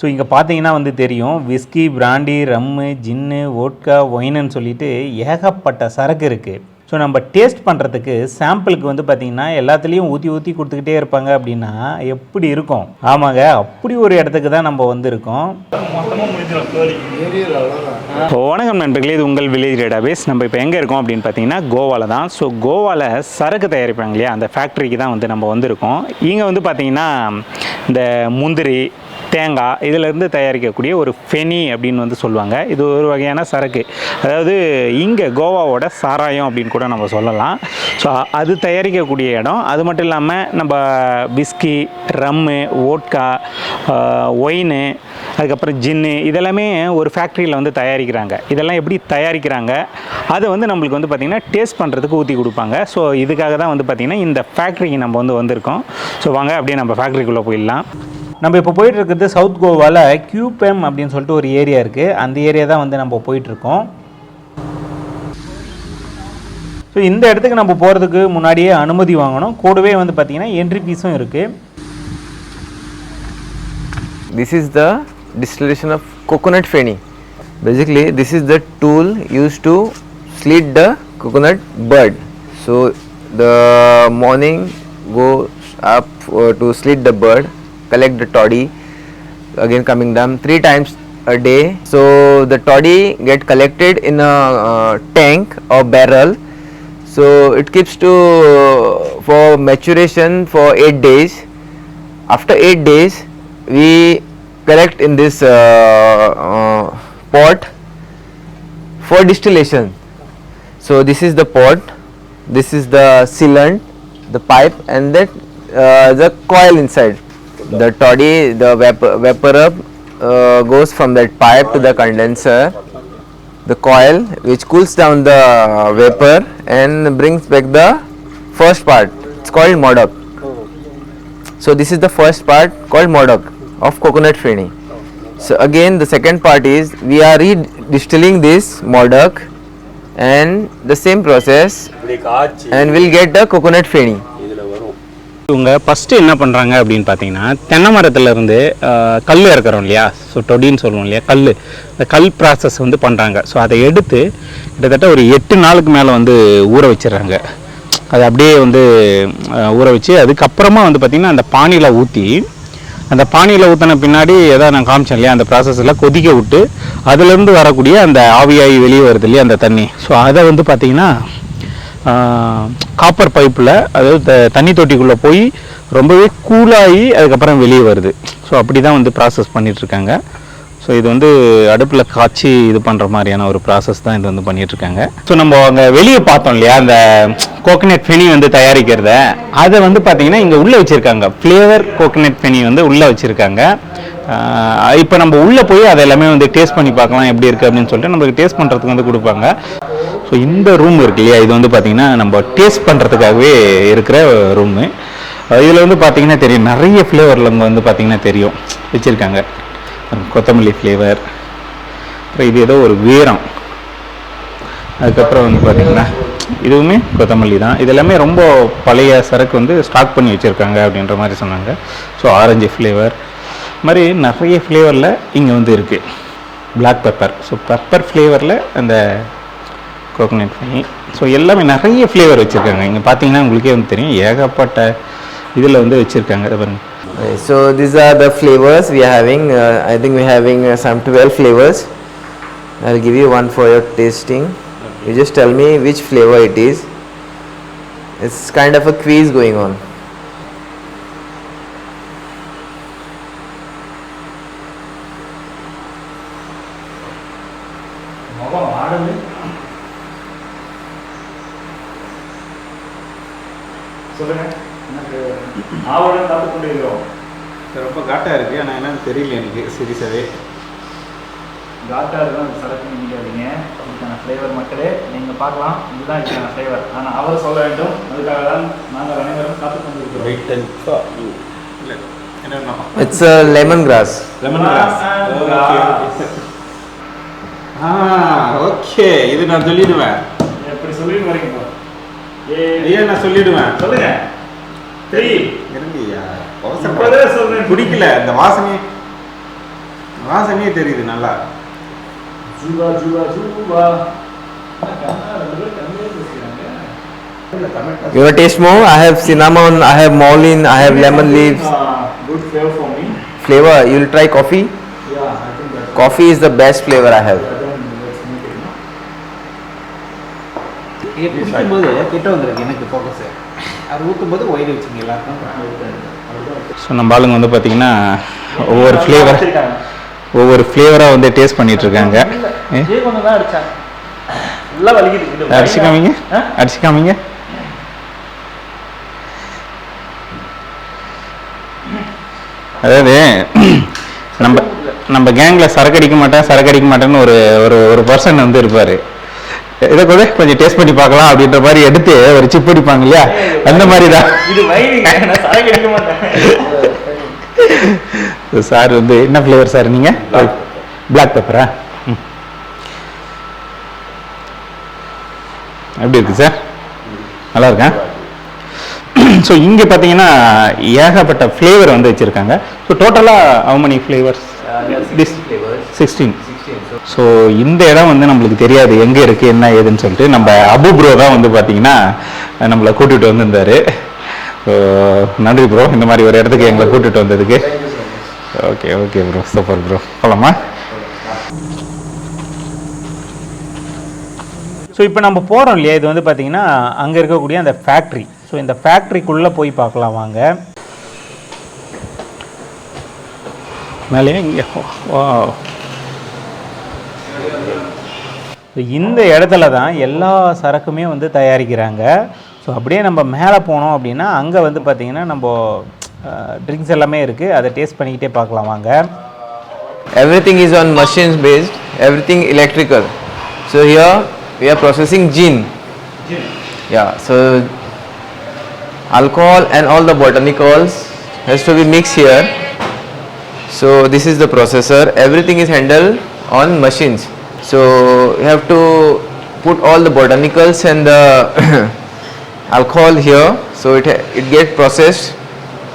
So இங்கே பார்த்தீங்கன்னா வந்து தெரியும் whisky brandy rum gin vodka wine சொல்லிட்டு ஏகப்பட்ட சரக்கு இருக்குது ஸோ நம்ம டேஸ்ட் பண்ணுறதுக்கு சாம்பிளுக்கு வந்து பார்த்திங்கன்னா எல்லாத்துலேயும் ஊற்றி ஊற்றி கொடுத்துக்கிட்டே இருப்பாங்க அப்படின்னா எப்படி இருக்கும்? ஆமாங்க அப்படி ஒரு இடத்துக்கு தான் நம்ம வந்திருக்கோம். வணக்கம் நண்பர்களே இது உங்கள் வில்லேஜ் டேட்டாபேஸ் நம்ம இப்போ எங்கே இருக்கோம் அப்படின்னு பார்த்தீங்கன்னா கோவாவில் தான். ஸோ கோவாவில் சரக்கு தயாரிப்பாங்க இல்லையா? அந்த ஃபேக்ட்ரிக்கு தான் வந்து நம்ம வந்திருக்கோம். இங்கே வந்து பார்த்திங்கன்னா இந்த முந்திரி தேங்காய் இதிலேருந்து தயாரிக்கக்கூடிய ஒரு ஃபெனி அப்படின்னு வந்து சொல்லுவாங்க. இது ஒரு வகையான சரக்கு. அதாவது இங்கே கோவாவோட சாராயம் அப்படின்னு கூட நம்ம சொல்லலாம். ஸோ அது தயாரிக்கக்கூடிய இடம். அது மட்டும் இல்லாமல் நம்ம விஸ்கி ரம்மு ஓட்கா ஒயின் அதுக்கப்புறம் ஜின்னு இதெல்லாமே ஒரு ஃபேக்ட்ரியில் வந்து தயாரிக்கிறாங்க. இதெல்லாம் எப்படி தயாரிக்கிறாங்க? அதை வந்து நம்மளுக்கு வந்து பார்த்திங்கன்னா டேஸ்ட் பண்ணுறதுக்கு ஊற்றி கொடுப்பாங்க. ஸோ இதுக்காக தான் வந்து பார்த்திங்கன்னா இந்த ஃபேக்ட்ரிக்கு நம்ம வந்து வந்திருக்கோம். ஸோ வாங்க அப்படியே நம்ம ஃபேக்ட்ரிக்குள்ளே போயிடலாம். நம்ம இப்போ போயிட்டு இருக்கிறது சவுத் கோவாவில் கியூபெம் அப்படின்னு சொல்லிட்டு ஒரு ஏரியா இருக்குது அந்த ஏரியா தான் வந்து நம்ம போயிட்டுருக்கோம். ஸோ இந்த இடத்துக்கு நம்ம போகிறதுக்கு முன்னாடியே அனுமதி வாங்கணும். கூடவே வந்து பார்த்திங்கன்னா என்ட்ரி ஃபீஸும் இருக்குது this is the distillation of coconut feni. Basically, this is the tool used to slit the coconut bud. So, the morning goes up uh, to slit the bud, collect the toddy, again coming down three times a day. So, the toddy get collected in a uh, tank or barrel. So, it keeps to for maturation for eight days after 8 days we collect in this uh, uh, pot for distillation. So this is the pot this is the cylinder the pipe and that uh, the coil inside. The toddy the vapor vapor up uh, goes from that pipe to the condenser. The coil which cools down the vapor and brings back the first part. It's called modoc. So this is the first part called modoc of coconut feni. So again the second part is we are re-distilling this modoc and the same process and we'll get the coconut feni. இவங்க first என்ன பண்ணுறாங்க அப்படின்னு பார்த்தீங்கன்னா தென்னை மரத்துலேருந்து கல் இறக்குறோம் இல்லையா? So டொடின்னு சொல்லுவோம் இல்லையா? கல் இந்த கல் ப்ராசஸ் வந்து பண்ணுறாங்க ஸோ அதை எடுத்து கிட்டத்தட்ட ஒரு எட்டு நாளுக்கு மேலே வந்து ஊற வச்சிடுறாங்க. அதை அப்படியே வந்து ஊற வச்சு அதுக்கப்புறமா வந்து பார்த்திங்கன்னா அந்த பானியில் ஊற்றி அந்த பானியில் ஊற்றின பின்னாடி ஏதாவது நான் காமிச்சேன் இல்லையா அந்த ப்ராசஸில் கொதிக்க விட்டு அதுலேருந்து வரக்கூடிய அந்த ஆவியாகி வெளியே வருது இல்லையா அந்த தண்ணி. ஸோ அதை வந்து பார்த்திங்கன்னா காப்பர் பைப்பில் அதாவது த- தண்ணி தொட்டிக்குள்ளே போய் ரொம்பவே கூலாகி அதுக்கப்புறம் வெளியே வருது. ஸோ அப்படி தான் வந்து ப்ராசஸ் பண்ணிகிட்ருக்காங்க ஸோ இது வந்து அடுப்பில் காய்ச்சி இது பண்ணுற மாதிரியான ஒரு ப்ராசஸ் தான் இது வந்து பண்ணிகிட்ருக்காங்க ஸோ நம்ம அங்கே வெளியே பார்த்தோம் இல்லையா? அந்த கோகனட் ஃபெனி வந்து தயாரிக்கிறத. அதை வந்து பார்த்தீங்கன்னா இங்கே உள்ளே வச்சுருக்காங்க. ஃப்ளேவர் கோகனட் ஃபெனி வந்து உள்ளே வச்சுருக்காங்க. இப்போ நம்ம உள்ளே போய் அதை எல்லாமே வந்து டேஸ்ட் பண்ணி பார்க்கலாம் எப்படி இருக்குது அப்படின்னு சொல்லிட்டு நம்மளுக்கு டேஸ்ட் பண்ணுறதுக்கு வந்து கொடுப்பாங்க. ஸோ இந்த ரூம் இருக்கு இல்லையா? இது வந்து பார்த்திங்கன்னா நம்ம டேஸ்ட் பண்ணுறதுக்காகவே இருக்கிற ரூமு இதில் வந்து பார்த்திங்கன்னா தெரியும். நிறைய ஃப்ளேவரில் வந்து பார்த்திங்கன்னா தெரியும். வச்சுருக்காங்க. கொத்தமல்லி ஃப்ளேவர் அப்புறம் இது ஏதோ ஒரு வீரம். அதுக்கப்புறம் வந்து பார்த்திங்கன்னா இதுவுமே கொத்தமல்லி தான். இது எல்லாமே ரொம்ப பழைய சரக்கு வந்து ஸ்டாக் பண்ணி வச்சுருக்காங்க அப்படின்ற மாதிரி சொன்னாங்க. ஸோ ஆரஞ்சு ஃப்ளேவர் மாதிரி நிறைய ஃப்ளேவரில் இங்கே வந்து இருக்குது பிளாக் பெப்பர் ஸோ பெப்பர் ஃப்ளேவரில் அந்த கோகனட் பண்ணி ஸோ எல்லாமே நிறைய ஃப்ளேவர் வச்சுருக்காங்க. இங்கே பார்த்தீங்கன்னா உங்களுக்கே வந்து தெரியும். ஏகப்பட்ட இதில் வந்து வச்சுருக்காங்க. இதை Okay, So these are the flavors we are having. Uh, I think we are having uh, some 12 flavors. I'll give you one for your tasting. You just tell me which flavor it is. It's kind of a quiz going on. சொல்லுங்கள் எனக்கு ஆவலம் காத்து கொண்டு இருக்கிறோம் ரொம்ப காட்டாக இருக்குது ஆனால் என்னன்னு தெரியல எனக்கு சீரியஸாகவே காட்டா இருக்கும் சரக்கு நினைக்காதீங்க இதுக்கான ஃப்ளேவர் மக்களே நீங்கள் பார்க்கலாம். இதுதான் இதுக்கான ஃப்ளேவர் ஆனால் அவர் சொல்ல வேண்டும். அதுக்காக தான் நாங்கள் அனைவரும் காத்து கொண்டிருக்கிறோம். வெயிட் அண்ட் இல்லை என்ன It's a lemongrass. Lemon grass ah okay இது நான் சொல்லிடுவேன். எப்படி சொல்லிட்டு வரீங்க? bro? ஏ ஐயா நான் சொல்லிடுவேன்? சொல்லுங்க. தெரியும் இந்த வாசனை வாசனையே தெரியுது நல்லா ஜூவா ஜூவா ஜூவா ரெண்டு பேரும் தமிழே பேசுகிறாங்க You want to taste more? I have cinnamon, I have mullein, I have lemon leaves. Good favour for me Flavor, you will try coffee? Yeah I think that Coffee is the best flavor I have. குடிக்கும்போது கிட்ட வந்துருக்கு எனக்கு focus அது ஊற்றும்போது white வச்சுங்க எல்லாருக்கும். So நம்ம ஆளுங்க வந்து பார்த்தீங்கன்னா ஒவ்வொரு ஃப்ளேவர் ஒவ்வொரு ஃப்ளேவராக வந்து டேஸ்ட் பண்ணிட்டு இருக்காங்க அடிச்சு காமிங்க? அடிச்சு காமிங்க அதாவது நம்ம நம்ம கேங்கில் சரக்கு அடிக்க மாட்டேன் சரக்கு அடிக்க மாட்டேன்னு ஒரு ஒரு ஒரு பர்சன் வந்து இருப்பார். இதை கூட கொஞ்சம் டேஸ்ட் பண்ணி பார்க்கலாம் அப்படின்ற மாதிரி எடுத்து ஒரு சிப் அடிப்பாங்க இல்லையா? அந்த மாதிரி தான் சார் வந்து என்ன ஃப்ளேவர் சார் நீங்கள் பிளாக் பெப்பரா எப்படி இருக்கு சார்? நல்லா இருக்கா? ஸோ இங்கே பார்த்தீங்கன்னா ஏகப்பட்ட ஃப்ளேவர் வந்து வச்சுருக்காங்க. ஸோ டோட்டலாக how many flavours this sixteen so இந்த இடம் வந்து நம்மளுக்கு தெரியாது. எங்கே இருக்குது என்ன ஏதுன்னு சொல்லிட்டு நம்ம அபு ப்ரோ தான் வந்து பார்த்தீங்கன்னா நம்மளை கூட்டிகிட்டு வந்திருந்தார். நன்றி ப்ரோ இந்த மாதிரி ஒரு இடத்துக்கு எங்களை கூட்டிகிட்டு வந்ததுக்கு. Okay okay bro super bro போகலாமா ஸோ இப்போ நம்ம போகிறோம் இல்லையா? இது வந்து பார்த்தீங்கன்னா அங்கே இருக்கக்கூடிய அந்த ஃபேக்ட்ரி ஸோ இந்த ஃபேக்ட்ரிக்குள்ளே போய் பார்க்கலாம் வாங்க. மேலே இங்கே. வா இந்த இடத்துல தான் எல்லா சரக்குமே வந்து தயாரிக்கிறாங்க ஸோ அப்படியே நம்ம மேலே போனோம் அப்படின்னா அங்கே வந்து பார்த்திங்கன்னா நம்ம ட்ரிங்க்ஸ் எல்லாமே இருக்குது அதை டேஸ்ட் பண்ணிக்கிட்டே பார்க்கலாம் வாங்க Everything is on machines based, everything electrical. So here we are processing gin. Yeah, so alcohol and all the botanicals has to be mixed here. So this is the processor. Everything is handled on machines. So you have to put all the botanicals and the alcohol here. So it it get processed,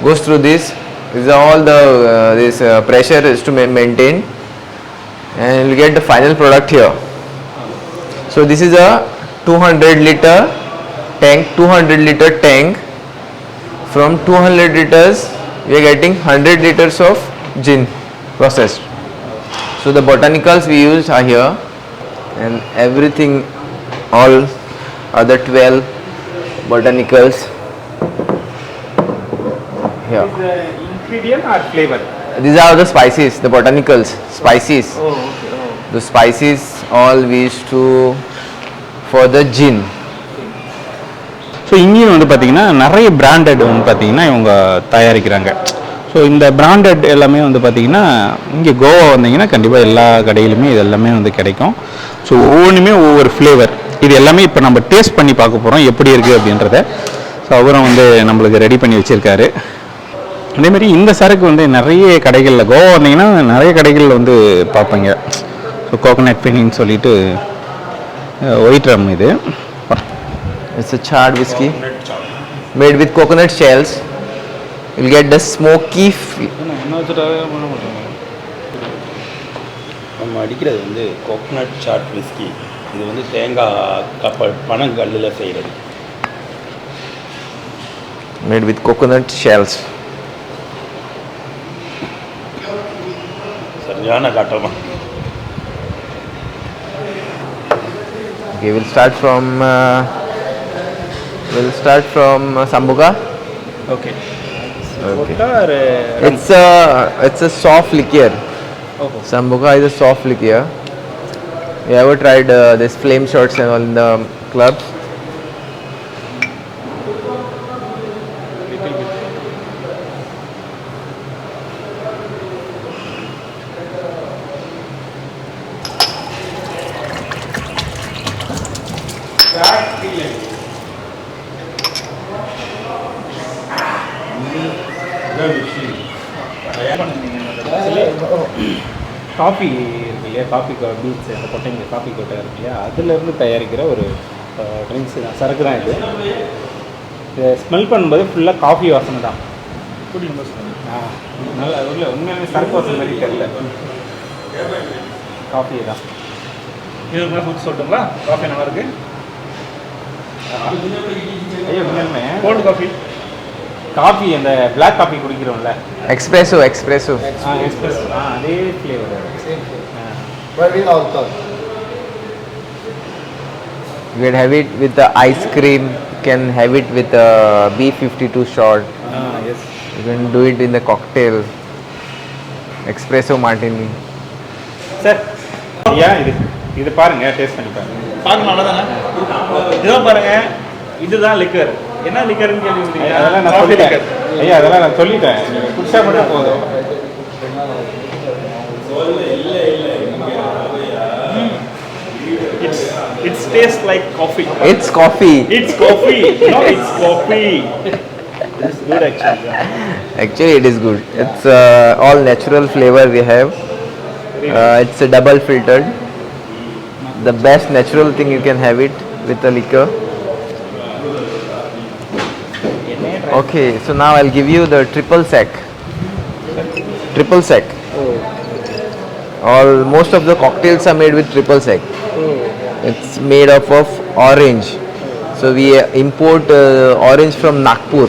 goes through this. These are all the uh, this uh, pressure is to ma- maintain, and you get the final product here. So this is a 200 liter tank, 200 liter tank. From 200 liters, we are getting 100 liters of gin processed. So the botanicals we used are here, and everything, all other 12 botanicals here. Ingredient are flavour These are the spices, the botanicals, spices. The spices all we used to for the gin. So இங்கேயும் வந்து பார்த்தீங்கன்னா நிறைய branded வந்து பார்த்தீங்கன்னா இவங்க தயாரிக்கிறாங்க so இந்த branded எல்லாமே வந்து பார்த்தீங்கன்னா இங்கே கோவா வந்தீங்கன்னா கண்டிப்பாக எல்லா கடையிலுமே இது எல்லாமே வந்து கிடைக்கும். ஸோ ஒவ்வொன்றுமே ஒவ்வொரு ஃப்ளேவர் இது எல்லாமே இப்போ நம்ம டேஸ்ட் பண்ணி பார்க்க போகிறோம் எப்படி இருக்குது அப்படின்றத. ஸோ அவரும் வந்து நம்மளுக்கு ரெடி பண்ணி வச்சுருக்காரு. அதேமாதிரி இந்த சரக்கு வந்து நிறைய கடைகளில் கோவா வந்தீங்கன்னா நிறைய கடைகளில் வந்து பார்ப்பீங்க. ஸோ கோகோனட் பெனின்னு சொல்லிட்டு ஒயிட் ரம் இது. It's a whisky made with coconut coconut get the smoky. F- நம்ம அடிக்கிறது வந்து கோகனட் சாட் விஸ்கி இது வந்து தேங்காய் கப்பல் பனங்கல்லில் செய்கிறது made with coconut shells. சரியான காட்டமாக Okay, we'll start from. Uh, we'll start from uh. Okay Okay. It's a it's a soft liquor. Sambuca is a soft liquor. You ever tried uh, this flame shots and all in the clubs? Coffee இருக்கு இல்லையா coffee beads அந்த கொட்டைங்க coffee கொட்டை இருக்கு இல்லையா அதுலேருந்து தயாரிக்கிற ஒரு drinks தான். சரக்கு தான் இது. இதை ஸ்மெல் பண்ணும்போது ஃபுல்லாக காஃபி வாசனை தான். ஆ நல்லா உள்ள உண்மையாலுமே சரக்கு வாசனை மாதிரி தெரியல. காஃபி தான். மேலே ஊற்றி சொல்லட்டுங்களா? காஃபி நல்லா இருக்கு. ஐயோ உண்மையுமே கோல்டு காஃபி காஃபி அந்த பிளாக் காஃபி குடிக்கிறோம்ல espresso. ஆ எக்ஸ்பிரஸ் ஆ அதே flavour But we also. You can have it with the ice cream. You can have it with a B52 shot. Ah yes You can do it in the cocktail. Espresso martini. Sir ஐயா இது இது பாருங்க taste பண்ணி பாருங்க பார்க்கலாம் அவ்வளோதானே இதுதான் பாருங்க இதுதான் லிக்கர் என்ன லிக்கர்னு கேள்வி அதெல்லாம் நான் சொல்லிட்டேன் ஐயா அதெல்லாம் நான் சொல்லிட்டேன் நீங்கள் குடிச்சா மட்டும் போதும் It's it's taste like coffee. It's coffee. It's coffee. No, it's coffee. It's good actually. Actually, it is good. It's uh, all natural flavor we have. Uh, it's a double filtered. The best natural thing you can have it with a liquor. Okay, so now I'll give you the triple sec. Triple sec. All most of the cocktails are made with triple sec. It's made up of orange. So we uh, import uh, orange from Nagpur.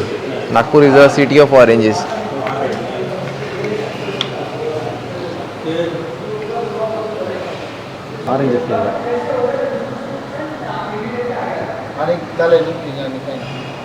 Nagpur is a city of oranges. Orange flavor.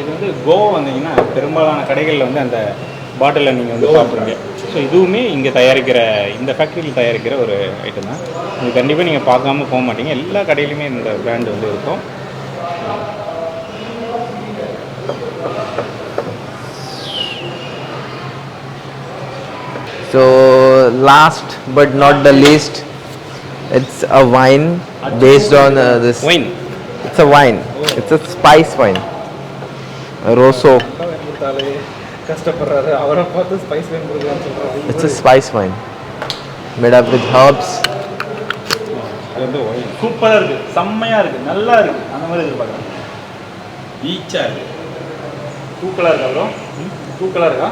இது வந்து கோவா வந்தீங்கன்னா பெரும்பாலான கடைகளில் வந்து அந்த பாட்டிலில் நீங்கள் வந்து பார்ப்பீங்க ஸோ இதுவுமே இங்கே தயாரிக்கிற இந்த ஃபேக்ட்ரியில் தயாரிக்கிற ஒரு ஐட்டம் தான். இது கண்டிப்பாக நீங்கள் பார்க்காம போக மாட்டீங்க. எல்லா கடையிலுமே இந்த பிராண்ட் வந்து இருக்கும். So last but not the least it's a wine based on uh, this wine it's a wine. It's a spice rosso கஷ்டப்படுறாரு அவரை பார்த்து ஸ்பைஸ் கொடுக்கலாம்னு a spice wine made up with herbs. அது வந்து ஒயின் சூப்பராக இருக்குது செம்மையாக இருக்குது நல்லா இருக்குது அந்த மாதிரி எதிர்பார்க்குறேன் பீச்சாக இருக்குது தூக்கலாக இருக்கா ப்ரோ தூக்கலாக இருக்கா?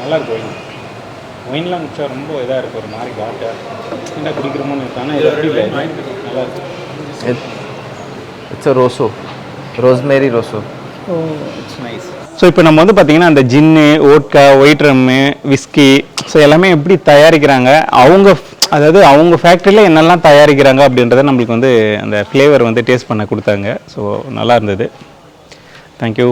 நல்லா இருக்கு ஒயின் ஒயின்லாம் குடிச்சா ரொம்ப இதாக இருக்குது ஒரு மாதிரி காட்டாக என்ன குடிக்கிறோமோன்னு இருக்கு ஆனால் இது இல்லை நல்லா இருக்கு it, it's a rosso it's nice so இப்போ நம்ம வந்து பார்த்தீங்கன்னா அந்த gin vodka white rum whisky so எல்லாமே எப்படி தயாரிக்கிறாங்க? அவங்க அதாவது அவங்க ஃபேக்ட்ரியில் என்னெல்லாம் தயாரிக்கிறாங்க அப்படின்றத நம்மளுக்கு வந்து அந்த ஃப்ளேவர் வந்து டேஸ்ட் பண்ண கொடுத்தாங்க. ஸோ நல்லா இருந்தது. தேங்க்யூ